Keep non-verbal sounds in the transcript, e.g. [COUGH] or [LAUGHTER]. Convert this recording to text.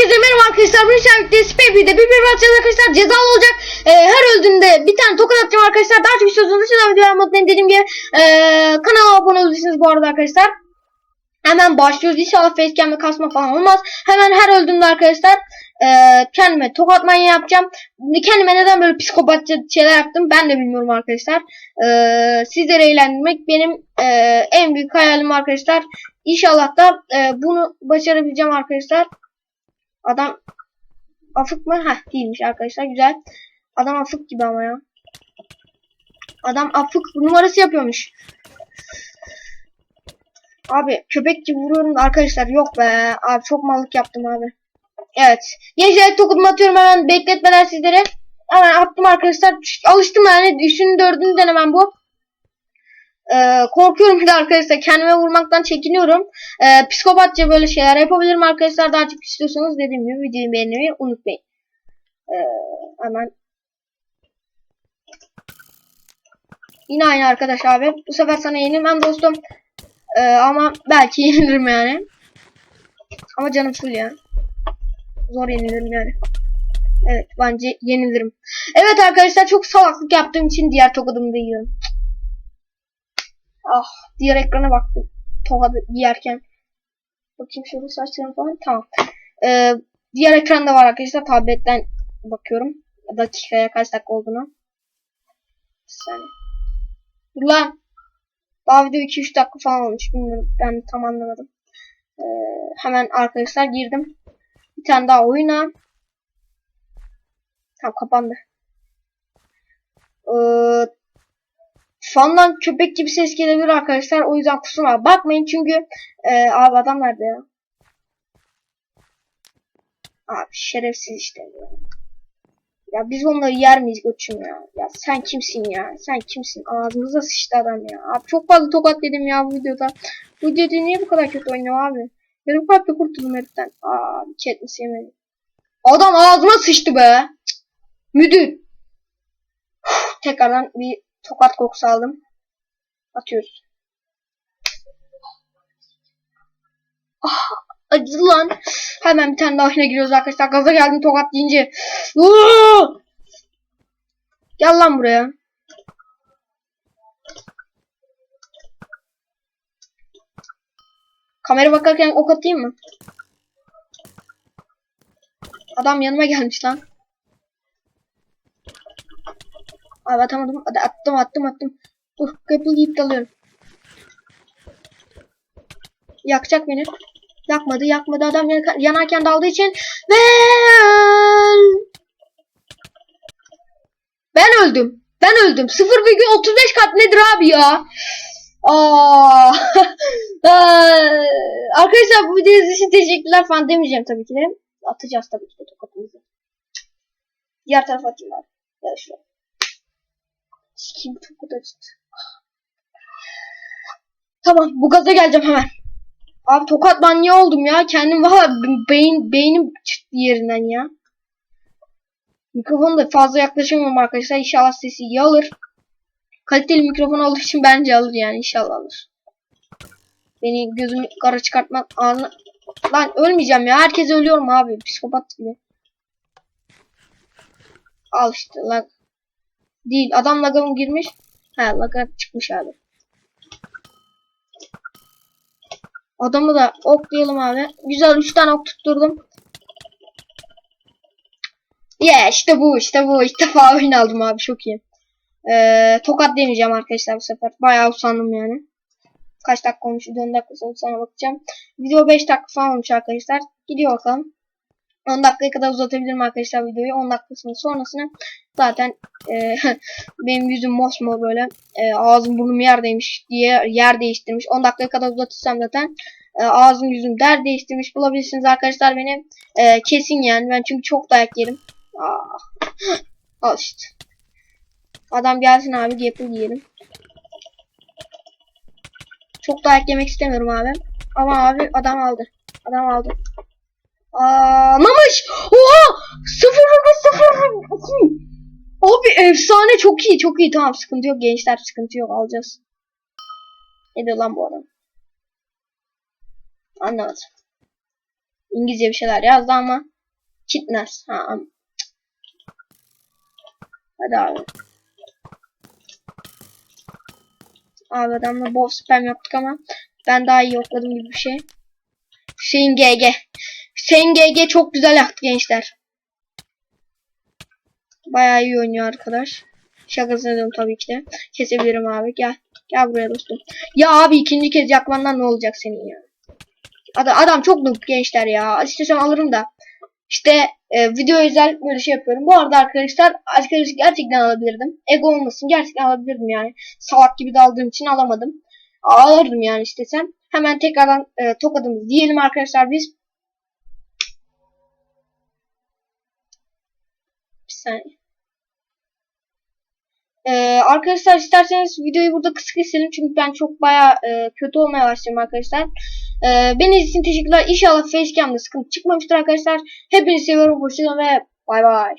Herkese merhaba arkadaşlar. Bu işaretli Speybi'de bir bir atacağız arkadaşlar. Cezalı olacak. Ee, her öldüğümde bir tane tokat atacağım arkadaşlar. Daha çok istiyorsanız lütfen videoya unutmayın. Dediğim gibi ee, kanala abone olabilirsiniz bu arada arkadaşlar. Hemen başlıyoruz. İnşallah facecam ve kasma falan olmaz. Hemen her öldüğümde arkadaşlar ee, kendime tokat manyağı yapacağım. Kendime neden böyle psikopatça şeyler yaptım ben de bilmiyorum arkadaşlar. Ee, sizleri eğlendirmek benim ee, en büyük hayalim arkadaşlar. İnşallah da ee, bunu başarabileceğim arkadaşlar. Adam afık mı? Heh değilmiş arkadaşlar güzel. Adam afık gibi ama ya. Adam afık numarası yapıyormuş. Abi köpek gibi vuruyorum da arkadaşlar yok be. Abi çok mallık yaptım abi. Evet. Gençler tokumu atıyorum hemen bekletmeden sizlere. Hemen attım arkadaşlar. Alıştım yani. Üçünün dördüncü denemem bu. Ee, korkuyorum de arkadaşlar. Kendime vurmaktan çekiniyorum. Ee, psikopatça böyle şeyler yapabilirim arkadaşlar. Daha çok istiyorsanız dediğim gibi videoyu beğenmeyi unutmayın. Ee, hemen. Yine aynı arkadaş abi. Bu sefer sana yenilmem dostum. Ee, ama belki [LAUGHS] yenilirim yani. Ama canım full ya. Zor yenilirim yani. Evet bence yenilirim. Evet arkadaşlar çok salaklık yaptığım için diğer tokadımı da yiyorum. Ah diğer ekrana baktım. Tokadı giyerken. Bakayım şöyle saçlarım falan. Tamam. Ee, diğer ekranda var arkadaşlar. Tabletten bakıyorum. Dakikaya kaç dakika olduğunu. Bir saniye. Lan. Daha video 2-3 dakika falan olmuş. Bilmiyorum. Ben tam anlamadım. Ee, hemen arkadaşlar girdim. Bir tane daha oyuna. Tamam kapandı. Ee, Fandan köpek gibi ses gelebilir arkadaşlar. O yüzden kusura bakmayın çünkü e, abi adam nerede ya? Abi şerefsiz işte. Ya. ya biz onları yer miyiz koçum ya? Ya sen kimsin ya? Sen kimsin? Ağzımıza sıçtı adam ya. Abi çok fazla tokat dedim ya bu videoda. Bu videoda niye bu kadar kötü oynuyor abi? Yarım kalple kurtuldum heriften. Abi chat yemedi. Adam ağzıma sıçtı be. Müdür. Uf, Tekrardan bir tokat kokusu aldım. Atıyoruz. Ah, acıdı lan. Hemen bir tane daha oyuna giriyoruz arkadaşlar. Gaza geldim tokat deyince. Gel lan buraya. Kamera bakarken ok atayım mı? Adam yanıma gelmiş lan. Abi atamadım. Hadi attım attım attım. Dur kapıyı deyip dalıyorum. Yakacak beni. Yakmadı yakmadı adam yan- yanarken daldığı için. Ve Ben öldüm. Ben öldüm. 0,35 kat nedir abi ya? Aa. [LAUGHS] Arkadaşlar bu videonuz için teşekkürler falan demeyeceğim tabii ki de. Atacağız tabii ki de tokatımızı. Diğer tarafa atayım abi. Ya şuraya. Sikim çok acıdı. Tamam bu gaza geleceğim hemen. Abi tokat manyağı oldum ya. Kendim valla beyin, beynim çıktı yerinden ya. Mikrofonu da fazla yaklaşamıyorum arkadaşlar. İnşallah sesi iyi alır. Kaliteli mikrofon olduğu için bence alır yani. inşallah alır. Beni gözümü kara çıkartmak ağzına... Lan ölmeyeceğim ya. Herkes ölüyorum abi. Psikopat gibi. Al işte lag. Değil. Adam lag'a mı girmiş? He lag'a çıkmış abi. Adamı da oklayalım abi. Güzel 3 tane ok tutturdum. Yeah işte bu işte bu. İlk defa oyun aldım abi çok iyi. Ee, tokat demeyeceğim arkadaşlar bu sefer. Bayağı usandım yani. Kaç dakika olmuş? 10 dakika sonra bakacağım. Video 5 dakika falan olmuş arkadaşlar. Gidiyor bakalım. 10 dakikaya kadar uzatabilirim arkadaşlar videoyu. 10 dakikasının sonrasını zaten e, [LAUGHS] benim yüzüm mosmor böyle e, ağzım burnum yerdeymiş diye yer değiştirmiş. 10 dakikaya kadar uzatırsam zaten e, ağzım yüzüm der değiştirmiş bulabilirsiniz arkadaşlar beni. E, kesin yani ben çünkü çok dayak yerim. Aa, [GASPS] al işte. Adam gelsin abi gapple yiyelim. Çok dayak yemek istemiyorum abi. Ama abi adam aldı. Adam aldı. Anlamış. Oha! 0.0 Abi efsane çok iyi çok iyi tamam sıkıntı yok gençler sıkıntı yok alacağız. Ne diyor lan bu adam? Anlamadım. İngilizce bir şeyler yazdı ama Kitness. Ha. Hadi abi. Abi adamla bol spam yaptık ama ben daha iyi yokladım gibi bir şey. Hüseyin GG. Hüseyin GG çok güzel yaptı gençler. Bayağı iyi oynuyor arkadaş. Şakasını diyorum tabii ki de. Kesebilirim abi. Gel. Gel buraya dostum. Ya abi ikinci kez yakmandan ne olacak senin ya? Adam, adam çok noob gençler ya. İstesem alırım da. İşte e, video özel böyle şey yapıyorum. Bu arada arkadaşlar arkadaşı gerçekten alabilirdim. Ego olmasın gerçekten alabilirdim yani. Salak gibi daldığım için alamadım. Alırdım yani istesem. Hemen tekrardan e, tokadımızı diyelim arkadaşlar biz. Saniye. Ee, arkadaşlar isterseniz videoyu burada kısa keselim çünkü ben çok baya e, kötü olmaya başladım arkadaşlar. Ee, beni için teşekkürler. İnşallah facecam'da sıkıntı çıkmamıştır arkadaşlar. Hepinizi seviyorum. Hoşçakalın ve bay bay.